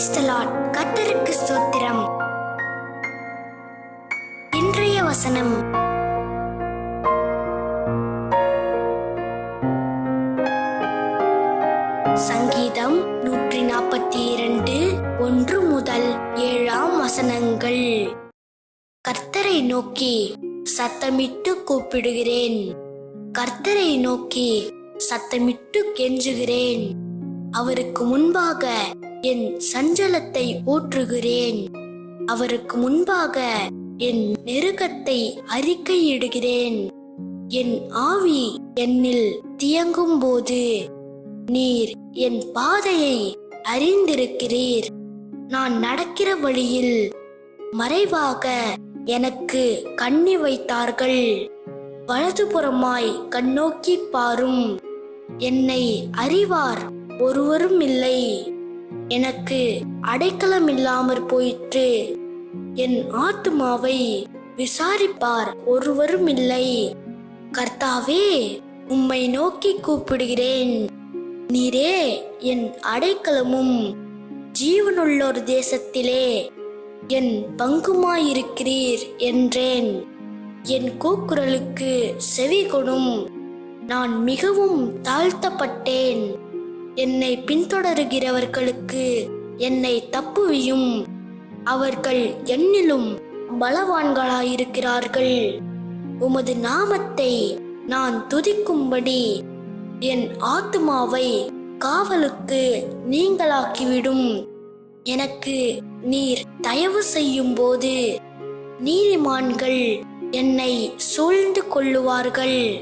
கத்தருக்கு ஸ்தோத்திரம். இன்றைய வசனம். சங்கீதம் நூற்றி நாற்பத்தி இரண்டு ஒன்று முதல் ஏழாம் வசனங்கள். கர்த்தரை நோக்கி சத்தமிட்டு கூப்பிடுகிறேன். கர்த்தரை நோக்கி சத்தமிட்டு கெஞ்சுகிறேன். அவருக்கு முன்பாக என் சஞ்சலத்தை ஊற்றுகிறேன் அவருக்கு முன்பாக என் நெருக்கத்தை அறிக்கையிடுகிறேன். என் ஆவி என்னில் தியங்கும் போது நீர் என் பாதையை அறிந்திருக்கிறீர். நான் நடக்கிற வழியில் மறைவாக எனக்கு கண்ணி வைத்தார்கள். வலதுபுறமாய் கண்ணோக்கி பாரும். என்னை அறிவார் ஒருவரும் இல்லை. எனக்கு அடைக்கலம் இல்லாமற் போயிற்று. என் ஆத்துமாவை விசாரிப்பார் ஒருவரும் இல்லை கர்த்தாவே உம்மை நோக்கி கூப்பிடுகிறேன். நீரே என் அடைக்கலமும் ஜீவனுள்ளோர் தேசத்திலே என் பங்குமாயிருக்கிறீர் என்றேன். என் கூக்குரலுக்கு செவி கொடும் நான் மிகவும் தாழ்த்தப்பட்டேன். என்னை பின்தொடருகிறவர்களுக்கு என்னை தப்புவியும். அவர்கள் என்னிலும் பலவான்களாயிருக்கிறார்கள். உமது நாமத்தை நான் துதிக்கும்படி என் ஆத்துமாவை காவலுக்கு நீங்களாக்கிவிடும். எனக்கு நீர் தயவு செய்யும் போது நீதிமான்கள் என்னை சூழ்ந்து கொள்ளுவார்கள்.